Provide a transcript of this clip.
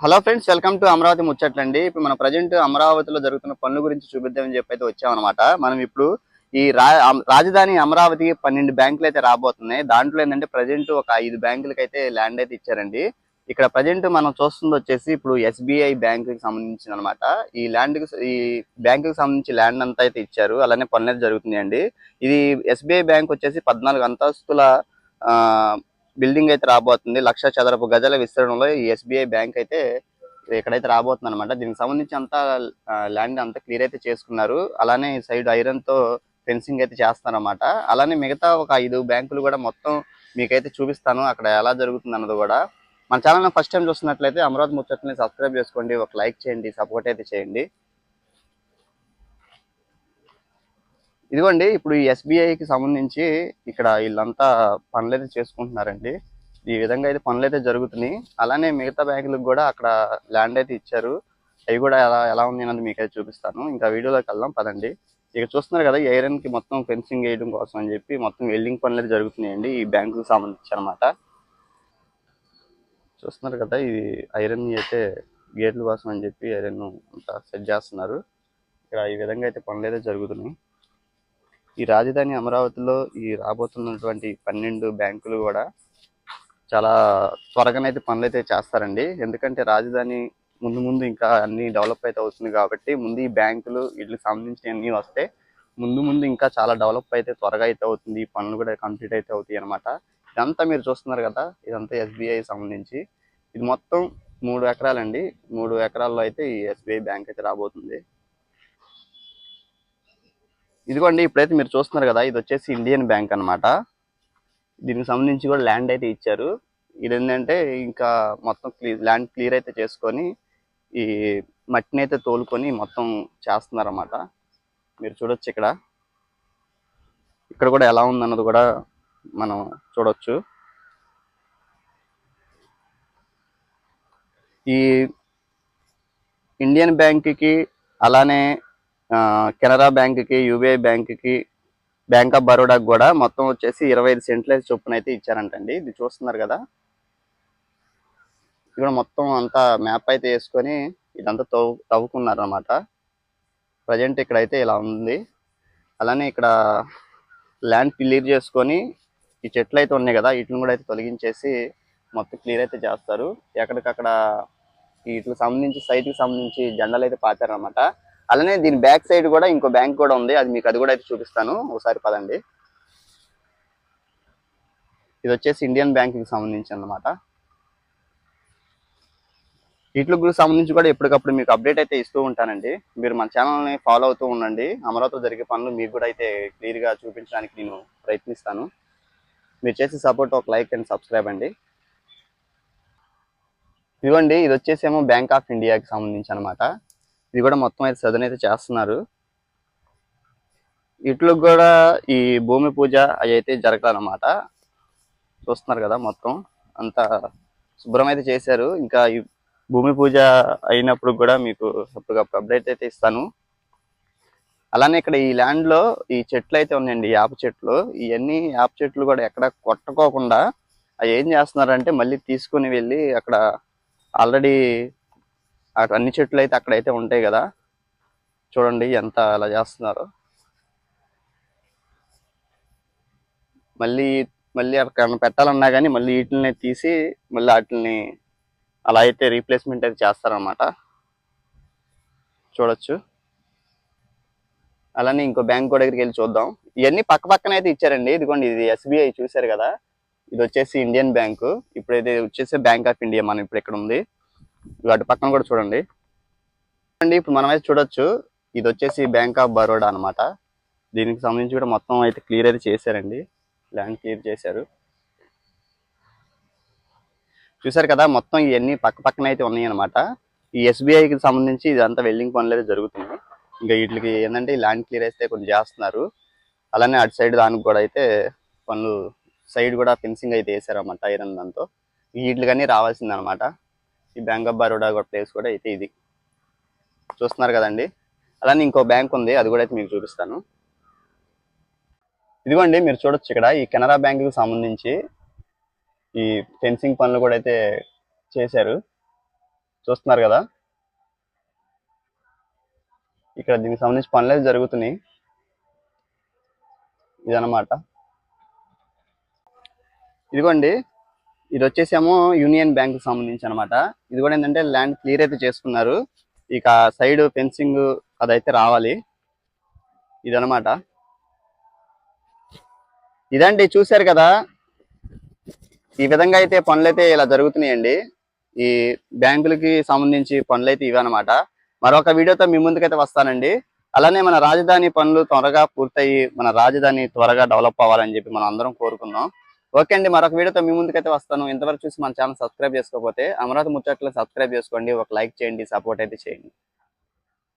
Hello friends welcome to Amaravati ముచ్చట్లండి. ఇప్పుడు మన present అమరావతిలో జరుగుతున్న పనుల గురించి చూపిద్దామని చెప్పి అయితే వచ్చామన్నమాట. మనం ఇప్పుడు ఈ రాజధాని అమరావతికి పన్నెండు బ్యాంకులు అయితే రాబోతున్నాయి. దాంట్లో ఏంటంటే ప్రజెంట్ ఒక ఐదు బ్యాంకులకి అయితే ల్యాండ్ అయితే ఇచ్చారండి. ఇక్కడ ప్రజెంట్ మనం చూస్తుంది వచ్చేసి ఇప్పుడు ఎస్బీఐ బ్యాంకుకి సంబంధించిన అనమాట ఈ ల్యాండ్ ఈ బ్యాంకుకి సంబంధించి ల్యాండ్ అంతా అయితే ఇచ్చారు. అలానే పనులు అయితే జరుగుతున్నాయండి. ఇది ఎస్బీఐ బ్యాంక్ వచ్చేసి పద్నాలుగు అంతస్తుల ఆ, బిల్డింగ్ అయితే రాబోతుంది. లక్ష చదరపు గజాల విస్తరణలో ఈ ఎస్బీఐ బ్యాంక్ అయితే ఇక్కడైతే రాబోతుంది అనమాట దీనికి సంబంధించి అంతా ల్యాండ్ అంతా క్లియర్ అయితే చేసుకున్నారు. అలానే సైడ్ ఐరన్తో ఫెన్సింగ్ అయితే చేస్తారన్నమాట. అలానే మిగతా ఒక ఐదు బ్యాంకులు కూడా మొత్తం మీకైతే చూపిస్తాను అక్కడ ఎలా జరుగుతుంది అన్నది కూడా. మన ఛానల్ ఫస్ట్ టైం చూస్తున్నట్లయితే అమరావతి ముచ్చట్ని సబ్స్క్రైబ్ చేసుకోండి. ఒక లైక్ చేయండి సపోర్ట్ అయితే చేయండి. ఇదిగోండి ఇప్పుడు ఈ ఎస్బీఐకి సంబంధించి ఇక్కడ వీళ్ళంతా పనులు అయితే చేసుకుంటున్నారండి. ఈ విధంగా అయితే పనులు అయితే జరుగుతున్నాయి. అలానే మిగతా బ్యాంకులకు కూడా అక్కడ ల్యాండ్ అయితే ఇచ్చారు. అవి కూడా ఎలా ఎలా ఉంది అన్నది మీకు అయితే చూపిస్తాను. ఇంకా వీడియోలోకి వెళ్దాం పదండి. ఇక చూస్తున్నారు కదా ఐరన్కి మొత్తం ఫెన్సింగ్ వేయడం కోసం అని చెప్పి మొత్తం వెల్డింగ్ పనులు అయితే జరుగుతున్నాయండి ఈ బ్యాంకుకి సంబంధించి అనమాట చూస్తున్నారు కదా ఇది ఐరన్ అయితే గేట్ల కోసం అని చెప్పి ఐరన్ అంతా సెట్ చేస్తున్నారు. ఇక్కడ ఈ విధంగా అయితే పనులు అయితే జరుగుతున్నాయి. ఈ రాజధాని అమరావతిలో ఈ రాబోతున్నటువంటి పన్నెండు బ్యాంకులు కూడా చాలా త్వరగానైతే పనులు అయితే చేస్తారండి. ఎందుకంటే రాజధాని ముందు ముందు ఇంకా అన్ని డెవలప్ అయితే అవుతుంది కాబట్టి ముందు ఈ బ్యాంకులు వీటికి సంబంధించిన అన్ని వస్తే ముందు ముందు ఇంకా చాలా డెవలప్ అయితే త్వరగా అయితే అవుతుంది. ఈ పనులు కూడా కంప్లీట్ అయితే అవుతాయి అనమాట ఇదంతా మీరు చూస్తున్నారు కదా ఇదంతా ఎస్బీఐ సంబంధించి. ఇది మొత్తం మూడు ఎకరాలండి. మూడు ఎకరాల్లో అయితే ఈ ఎస్బీఐ బ్యాంక్ అయితే రాబోతుంది. ఇదిగోండి ఇప్పుడైతే మీరు చూస్తున్నారు కదా ఇది వచ్చేసి ఇండియన్ బ్యాంక్ అన్నమాట. దీనికి సంబంధించి కూడా ల్యాండ్ అయితే ఇచ్చారు. ఇది ఏంటంటే ఇంకా మొత్తం క్లియర్ ల్యాండ్ క్లియర్ అయితే చేసుకొని ఈ మట్టిని అయితే తోలుకొని మొత్తం చేస్తున్నారు అన్నమాట మీరు చూడొచ్చు ఇక్కడ. ఇక్కడ కూడా ఎలా ఉందన్నది కూడా మనం చూడొచ్చు. ఈ ఇండియన్ బ్యాంక్కి అలానే కెనరా బ్యాంక్కి యూబీఐ బ్యాంక్కి బ్యాంక్ ఆఫ్ బరోడాకి కూడా మొత్తం వచ్చేసి ఇరవై ఐదు సెంట్లు చొప్పున అయితే ఇచ్చారంటండి. ఇది చూస్తున్నారు కదా. ఇక్కడ మొత్తం అంతా మ్యాప్ అయితే వేసుకొని ఇదంతా తవ్వు తవ్వుకున్నారు అనమాట ప్రజెంట్ ఇక్కడ అయితే ఇలా ఉంది. అలానే ఇక్కడ ల్యాండ్ క్లియర్ చేసుకొని ఈ చెట్లు అయితే ఉన్నాయి కదా వీటిని కూడా అయితే తొలగించేసి మొత్తం క్లియర్ అయితే చేస్తారు. ఎక్కడికక్కడ వీటికి సంబంధించి సైట్కి సంబంధించి జెండాలు అయితే పాతారనమాట అలానే దీని బ్యాక్ సైడ్ కూడా ఇంకో బ్యాంక్ కూడా ఉంది. అది మీకు అది కూడా అయితే చూపిస్తాను. ఒకసారి పదండి. ఇది వచ్చేసి ఇండియన్ బ్యాంక్కి సంబంధించి అనమాట వీటి గురించి సంబంధించి కూడా ఎప్పటికప్పుడు మీకు అప్డేట్ అయితే ఇస్తూ ఉంటానండి. మీరు మన ఛానల్ని ఫాలో అవుతూ ఉండండి. అమరావతిలో జరిగే పనులు మీకు కూడా అయితే క్లియర్గా చూపించడానికి నేను ప్రయత్నిస్తాను. మీరు చేసే సపోర్ట్ ఒక లైక్ అండ్ సబ్స్క్రైబ్ అండి. ఇదిగోండి ఇది వచ్చేసేమో బ్యాంక్ ఆఫ్ ఇండియాకి సంబంధించి అనమాట ఇది కూడా మొత్తం అయితే సదన్ అయితే చేస్తున్నారు. వీటికి కూడా ఈ భూమి పూజ అవి అయితే జరగాలన్నమాట. చూస్తున్నారు కదా మొత్తం. అంత శుభ్రం అయితే చేశారు. ఇంకా ఈ భూమి పూజ అయినప్పుడు కూడా మీకు అప్పటికప్పుడు అప్డేట్ అయితే ఇస్తాను. అలానే ఇక్కడ ఈ ల్యాండ్లో ఈ చెట్లు అయితే ఉన్నాయండి యాప చెట్లు. ఇవన్నీ యాప చెట్లు కూడా ఎక్కడ కొట్టుకోకుండా అవి ఏం చేస్తున్నారంటే మళ్ళీ తీసుకుని వెళ్ళి అక్కడ ఆల్రెడీ అన్ని చెట్లు అయితే అక్కడైతే ఉంటాయి కదా. చూడండి ఎంత అలా చేస్తున్నారు. మళ్ళీ మళ్ళీ అక్కడ పెట్టాలన్నా కానీ మళ్ళీ వీటిని తీసి మళ్ళీ వాటిని అలా అయితే రీప్లేస్మెంట్ అయితే చేస్తారన్నమాట. చూడొచ్చు. అలానే ఇంకో బ్యాంక్ కూడా దగ్గరికి వెళ్ళి చూద్దాం. ఇవన్నీ పక్క పక్కన అయితే ఇచ్చారండి. ఇదిగోండి ఇది ఎస్బీఐ చూశారు కదా. ఇది వచ్చేసి ఇండియన్ బ్యాంకు. ఇప్పుడు వచ్చేసి బ్యాంక్ ఆఫ్ ఇండియా మనం ఇప్పుడు ఇక్కడ ఉంది. వాటి పక్కన కూడా చూడండి. అండి ఇప్పుడు మనం అయితే చూడొచ్చు ఇది వచ్చేసి బ్యాంక్ ఆఫ్ బరోడా అన్నమాట. దీనికి సంబంధించి కూడా మొత్తం అయితే క్లియర్ అయితే చేశారండి. ల్యాండ్ క్లియర్ చేశారు. చూశారు కదా మొత్తం ఇవన్నీ పక్క పక్కన అయితే ఉన్నాయి అనమాట ఈ ఎస్బీఐకి సంబంధించి ఇదంతా వెల్డింగ్ పనులు అయితే జరుగుతుంది ఇంకా వీటికి ఏంటంటే ఈ ల్యాండ్ క్లియర్ అయితే కొంచెం చేస్తున్నారు. అలానే అటు సైడ్ దానికి కూడా అయితే పనులు సైడ్ కూడా ఫెన్సింగ్ అయితే వేసారన్నమాట ఐరన్ దాంతో. వీటికి కానీ రావాల్సిందనమాట ఈ బ్యాంక్ ఆఫ్ బరోడా కూడా ప్లేస్ కూడా అయితే ఇది. చూస్తున్నారు కదండి? అలానే ఇంకో బ్యాంక్ ఉంది అది కూడా అయితే మీకు చూపిస్తాను. ఇదిగోండి మీరు చూడొచ్చు ఇక్కడ ఈ కెనరా బ్యాంకుకి సంబంధించి ఈ ఫెన్సింగ్ పనులు కూడా అయితే చేశారు. చూస్తున్నారు కదా? ఇక్కడ దీనికి సంబంధించి పనులు అయితే జరుగుతున్నాయి. ఇదన్నమాట. ఇదిగోండి ఇది వచ్చేసేమో యూనియన్ బ్యాంక్ సంబంధించి అనమాట ఇది కూడా ఏంటంటే ల్యాండ్ క్లియర్ అయితే చేసుకున్నారు. ఇక సైడ్ ఫెన్సింగ్ అదైతే రావాలి. ఇదనమాట ఇదండి చూశారు కదా. ఈ విధంగా అయితే పనులు అయితే ఇలా జరుగుతున్నాయండి. ఈ బ్యాంకులకి సంబంధించి పనులు అయితే ఇవన్నమాట మరొక వీడియోతో మీ ముందుకైతే వస్తానండి. అలానే మన రాజధాని పనులు త్వరగా పూర్తయి మన రాజధాని త్వరగా డెవలప్ అవ్వాలని చెప్పి మనం అందరం కోరుకుందాం. ఓకే అండి మరొక వీడియోతో మీ ముందుకైతే వస్తాను. ఇంతవరకు చూసి మన ఛానల్ సబ్స్క్రైబ్ చేసుకోకపోతే అమరావతి ముచ్చట్లు సబ్స్క్రైబ్ చేసుకోండి. ఒక లైక్ చేయండి సపోర్ట్ అయితే చేయండి.